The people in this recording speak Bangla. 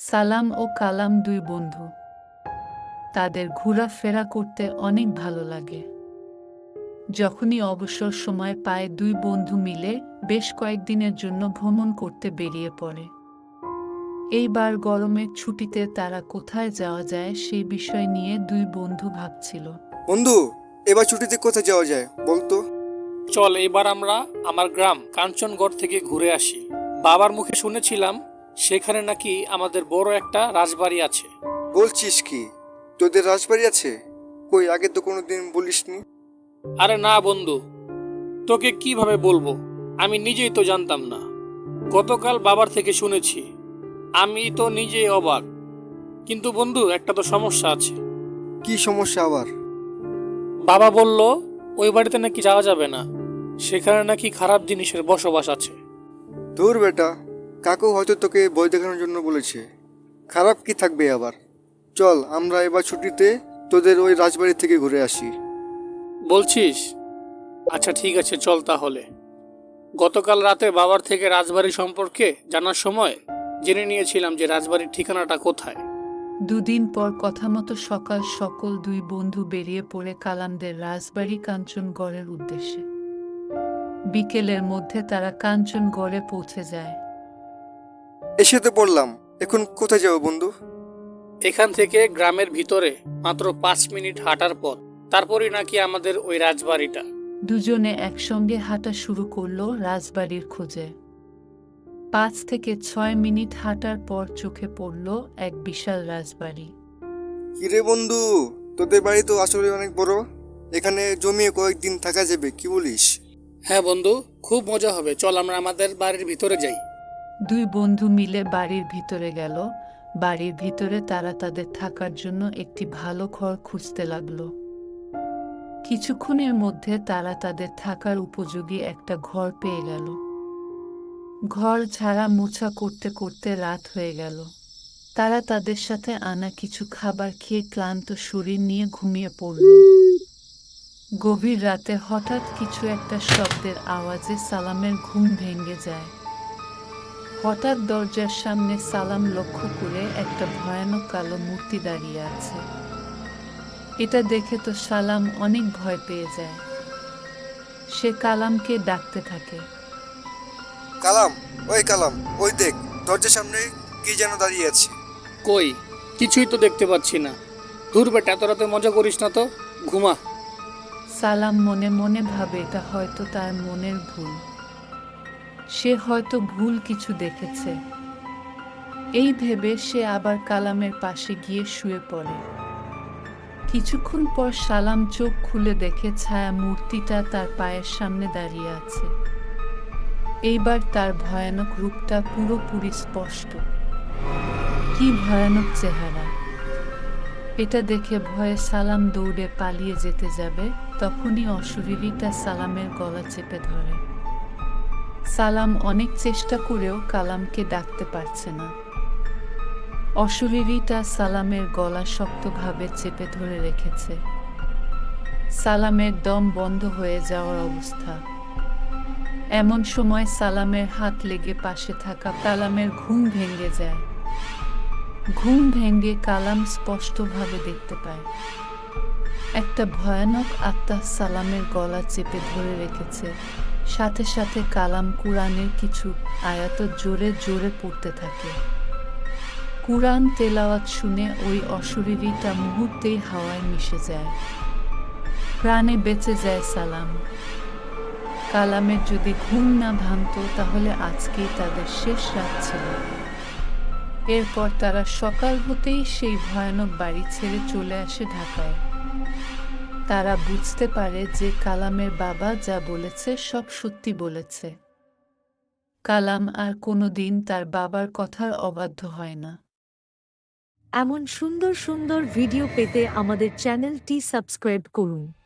সালাম ও কালাম দুই বন্ধু। তাদের ঘোরাফেরা করতে অনেক ভালো লাগে। যখনই অবসর সময় পায় দুই বন্ধু মিলে বেশ কয়েকদিনের জন্য ভ্রমণ করতে বেরিয়ে পড়ে। এইবার গরমের ছুটিতে তারা কোথায় যাওয়া যায় সেই বিষয় নিয়ে দুই বন্ধু ভাবছিল। বন্ধু এবার ছুটিতে কোথায় যাওয়া যায় বলতো? চল এবার আমরা আমার গ্রাম কাঞ্চনগড় থেকে ঘুরে আসি। বাবার মুখে শুনেছিলাম সেখানে নাকি আমাদের বড় একটা রাজবাড়ি আছে। বলছিস কি? তোদের রাজবাড়ি আছে? কই আগে তো কোনোদিন বলিসনি? আরে না বন্ধু তোকে কীভাবে বলব? আমি নিজেই তো জানতাম না। গতকাল বাবার থেকে শুনেছি আমি তো নিজেই অবাক। কিন্তু বন্ধু একটা তো সমস্যা আছে। কি সমস্যা আবার? বাবা বলল ওই বাড়িতে নাকি যাওয়া যাবে না। সেখানে নাকি খারাপ জিনিসের বসবাস আছে। তোর বেটা কাকু হয়তো তোকে বই দেখানোর জন্য বলেছে। খারাপ কি থাকবে আবার? চল আমরা এবার ছুটিতে তোদের ওই রাজবাড়ি থেকে ঘুরে আসি। বলছিস? আচ্ছা ঠিক আছে চল তাহলে। গতকাল রাতে বাবার থেকে রাজবাড়ি সম্পর্কে জানার সময় জেনে নিয়েছিলাম যে রাজবাড়ির ঠিকানাটা কোথায়। দুদিন পর কথা মতো সকাল সকল দুই বন্ধু বেরিয়ে পড়ে কালামদের রাজবাড়ি কাঞ্চনগড়ের উদ্দেশ্যে। বিকেলের মধ্যে তারা কাঞ্চনগড়ে পৌঁছে যায়। এসে তো পড়লাম এখন কোথায় যাব বন্ধু? এখান থেকে গ্রামের ভিতরে মাত্র পাঁচ মিনিট হাঁটার পর তারপরই নাকি আমাদের ওই রাজবাড়িটা। দুজনে একসঙ্গে হাঁটা শুরু করল রাজবাড়ির খোঁজে। পাঁচ থেকে ছয় মিনিট হাঁটার পর চোখে পড়ল এক বিশাল রাজবাড়ি। কিরে বন্ধু তোদের বাড়ি তো আসলে অনেক বড়। এখানে জমিয়ে কয়েকদিন থাকা যাবে কি বলিস? হ্যাঁ বন্ধু খুব মজা হবে। চল আমরা আমাদের বাড়ির ভিতরে যাই। দুই বন্ধু মিলে বাড়ির ভিতরে গেল। বাড়ির ভিতরে তারা তাদের থাকার জন্য একটি ভালো ঘর খুঁজতে লাগল। কিছুক্ষণের মধ্যে তারা তাদের থাকার উপযোগী একটা ঘর পেয়ে গেল। ঘর ছাড়া মোছা করতে করতে রাত হয়ে গেল। তারা তাদের সাথে আনা কিছু খাবার খেয়ে ক্লান্ত শরীর নিয়ে ঘুমিয়ে পড়ল। গভীর রাতে হঠাৎ কিছু একটা শব্দের আওয়াজে সালামের ঘুম ভেঙে যায়। হঠাৎ দরজার সামনে সালাম লক্ষ্য করে একটা ভয়ানক কালো মূর্তি দাঁড়িয়ে আছে। এটা দেখে তো সালাম অনেক ভয় পেয়ে যায়। সে কালামকে ডাকতে থাকে। কালাম ওই কালাম ওই দেখ দরজার সামনে কি যেন দাঁড়িয়ে আছে। কই? কিছুই তো দেখতে পাচ্ছি না। দূর বেটা এত রাতে মজা করিস না তো? ঘুমা। সালাম মনে মনে ভাবে এটা হয়তো তার মনের ভুল। সে হয়তো ভুল কিছু দেখেছে। এই ভেবে সে আবার কালামের পাশে গিয়ে শুয়ে পড়ে। কিছুক্ষণ পর সালাম চোখ খুলে দেখে ছায়া মূর্তিটা তার পায়ের সামনে দাঁড়িয়ে আছে। এইবার তার ভয়ানক রূপটা পুরোপুরি স্পষ্ট। কি ভয়ানক চেহারা। এটা দেখে ভয়ে সালাম দৌড়ে পালিয়ে যেতে যাবে, তখনই অশরীরীটা সালামের গলা চেপে ধরে। সালাম অনেক চেষ্টা করেও কালামকে ডাকতে পারছে না। অশরীরীটা সালামের গলা শক্তভাবে চেপে ধরে রেখেছে। সালামের দম বন্ধ হয়ে যাওয়ার অবস্থা। এমন সময় সালামের হাত লেগে পাশে থাকা কালামের ঘুম ভেঙে যায়। ঘুম ভেঙে কালাম স্পষ্টভাবে দেখতে পায়। একটা ভয়ানক আত্মা সালামের গলা চেপে ধরে রেখেছে। সাথে সাথে কালাম কুরআনের কিছু আয়াত জোরে জোরে পড়তে থাকে। কুরআন তেলাওয়াত শুনে ওই অশরীরীটা মুহূর্তেই হাওয়ায় মিশে যায়। প্রাণে বেঁচে যায় সালাম। কালামের যদি ঘুম না ভাঙত, তাহলে আজকেই তাদের শেষ রাত ছিল। এরপর তারা সকাল হতেই সেই ভয়ানক বাড়ি ছেড়ে চলে আসে ঢাকায়। তারা বুঝতে পারে যে কালামের বাবা যা বলেছে সব সত্যি বলেছে। কালাম আর কোনো দিন তার বাবার কথার অবাধ্য হয় না। এমন সুন্দর সুন্দর ভিডিও পেতে আমাদের চ্যানেলটি সাবস্ক্রাইব করুন।